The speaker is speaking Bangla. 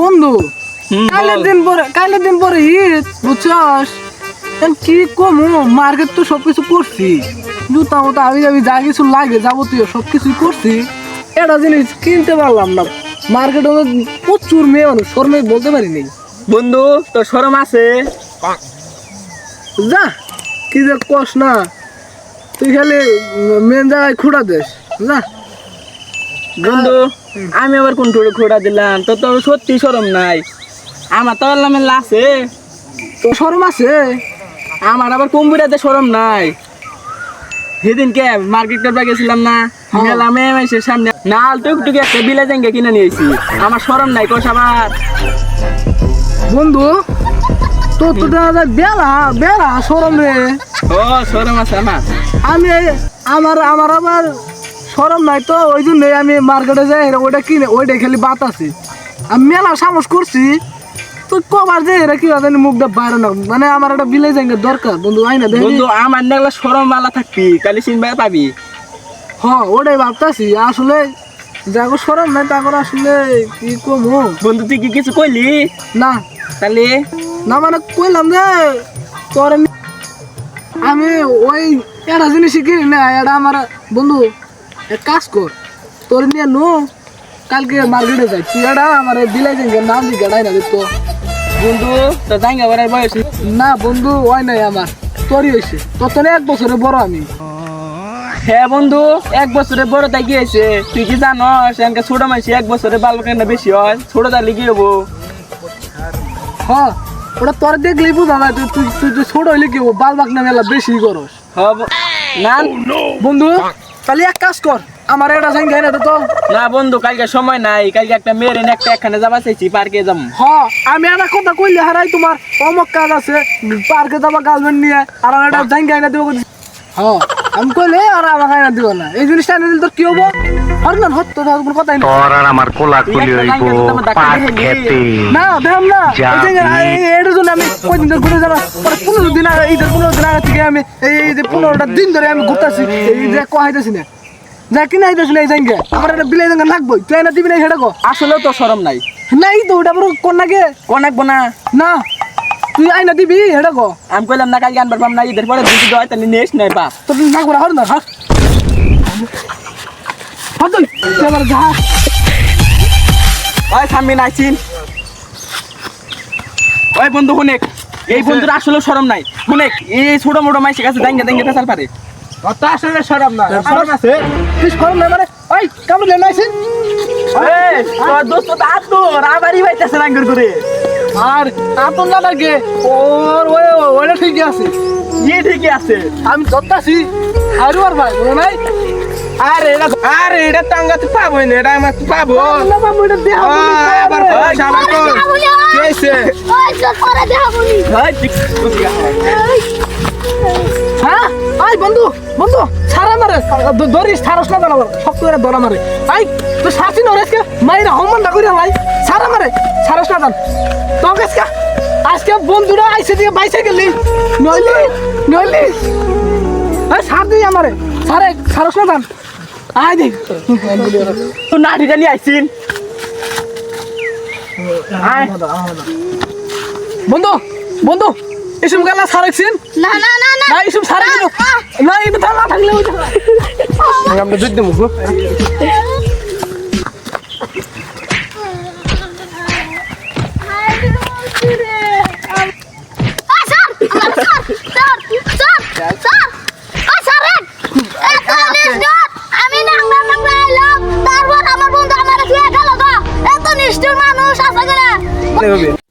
বন্ধু কালের দিন পরে কালের দিন পরে ঈদ বুঝছস? কি কমু মার্কেট তো সবকিছু করছি। জুতা মতো আমি যাবি যা কিছু লাগে যাবতীয় সব কিছুই করছি। এটা জিনিস কিনতে পারলাম না। মার্কেটে প্রচুর মেয়ে মানুষ শর্মে বলতে পারিনি। বন্ধু তোর শরম আছে? যা কি যে কস না তুই খালি মেন জায়গায় খুঁড়া দেশ যা। বন্ধু আমি আবার কোন ঠোঁটে খোড়া দিলাম? তো তোর সত্যি সরম নাই। আমার তো আল্লাহ মেলা আছে। তো শরম আছে? আমার আবার কম্পিউটারতে সরম নাই। সেদিন কে মার্কেট করবা গেছিলাম না। মেলা মেয়ে মাইসের সামনে। নাল টুকটুকি একটা বিলে জাঙ্গে কিনে নিয়েছি। আমার সরম নাই কোষ আবার। বন্ধু তো তো যায় বেলা বেলা সরম রে। ও সরম আছে আমার। আমি আমার আমার আবার সরম নাই তো ওই জন্যই আমি মার্কেটে যাই ওইটা কিনে ওইটাই খালি বাতাসি আমি মেলা সাহস করছি তুই কবার যে এরা কি জানি মুখটা বাইরে না মানে আমার একটা বিলে যাইগে দরকার বন্ধু আইনা দেখি। বন্ধু আমার নেগলা সরম মালা থাকবি কালি চিনবাই পাবি। হ ওটাই ভাবতাছি আসলে যাগো সরম নাই তারপর আসলে কি কমু? বন্ধু তুই কি কিছু কইলি? না। তাহলে? না মানে কইলাম যে তোর আমি- আমি ওই একটা জিনিসই কিনি না এটা আমার বন্ধু এক কাজ কর তোর নিয়ে নো কালকে মার্কেটে যাই। তুই এটা আমার বিলাই যাই নাম দি গাড়াই না তো বন্ধু তো জাঙ্গা বাড়ার বয়স না বন্ধু ওই নাই আমার তোরই হয়েছে তোর তো এক বছরে বড় আমি। হ্যাঁ বন্ধু এক বছরে বড় তাই কি হয়েছে তুই কি জানস এনকে ছোট মাইসি এক বছরে বাল কেন বেশি হয়। ছোট তাহলে কি হব? হ ওটা তোর দেখলেই বুঝা যায় তুই তুই ছোট হইলে কি বাল বাক না মেলা বেশি করস। হব না বন্ধু তাহলে এক কাজ কর আমার এটা যাই গাই না তো। না বন্ধু কালকে সময় নাই কালকে একটা মেয়ের এনে একটা এখানে যাবা চাইছি পার্কে যাম। হ আমি একটা কথা কইলে হারাই তোমার অমক কাজ আছে পার্কে যাবা গার্লফ্রেন্ড নিয়ে আর আমার একটা জাইন গাইনা দিব। হ। আমি কইলে আর আমার গাইনা দিব না। এই জিনিসটা এনে দিলে তোর কি হব? আর না হত তো কোনো কথাই নেই তোর আর আমার হইব পাট খেতে। না দেখাম না। জন্য আমি কয়দিন ধরে ঘুরে যাব পরে পনেরো দিন আগে ঈদের পনেরো দিন আগে থেকে আমি এই যে পনেরোটা দিন ধরে আমি ঘুরতেছি এই যে কহাইতেছি না। যা কিনা আইতেছি না এই জাইঙ্গে আমার একটা বিলাই জাঙ্গা লাগবই। তুই না দিবি না সেটা কো আসলেও তো সরম নাই। নাই তো ওটা বড় কোন নাগে? কোন না? না। তুই আইনা দিবি সেটা কো আমি কইলাম না কালকে আনবার পাম না ঈদের পরে দুটো দেওয়া তাহলে নেস নাই বাপ তোর না করে হর না হর হর তুই তুই যা। ওই সামনে নাইছিন ওই বন্ধু হুনেক এই বন্ধুর আসলে সরম নাই। হুনেক এই ছোট মোটো মাইসের কাছে দাঙ্গে দাঙ্গে ফেসাল পারে। কত আসলে সরম না সরম আছে তুই সরম না মানে? ওই কামড় লে নাইছিস? এই, তোর দোস্ত তো আতুর আবারই বাইতেছে রাঙ্গুর করে আর আপন না লাগে। ওর ওই ওইটা ঠিকই আছে। ইয়ে ঠিকই আছে। আমি ধরতাছি। হারু আর ভাই বলো নাই? আরে এটা আরে এটা পাবো না এটা আমার পাবো। আবার কর। কেছে হ্যাঁ? আই বন্ধু বন্ধু ছাড়া মারে। দ- ধরিস ছাড়স না মারে শক্ত করে মারে। আই তুই শাসি নরেসকে মাইরা হমান না কইরা ভাই ছাড়া মারে ছাড়স না দান তো আজকে আজকে বন্ধুরা আইসে দিয়ে বাইসে গেলি। নইলি নইলি। ছাড় দিই আমারে। ছাড়ে ছাড়স না দান আই দেখ তুই নাটি জানি আইছিন। আয়। বন্ধু বন্ধু এসব গেলা ছাড়েছেন না না না না। না এসব দিল না এটা থালা থাকলে আমরা দুধ দেবো Dale, papi.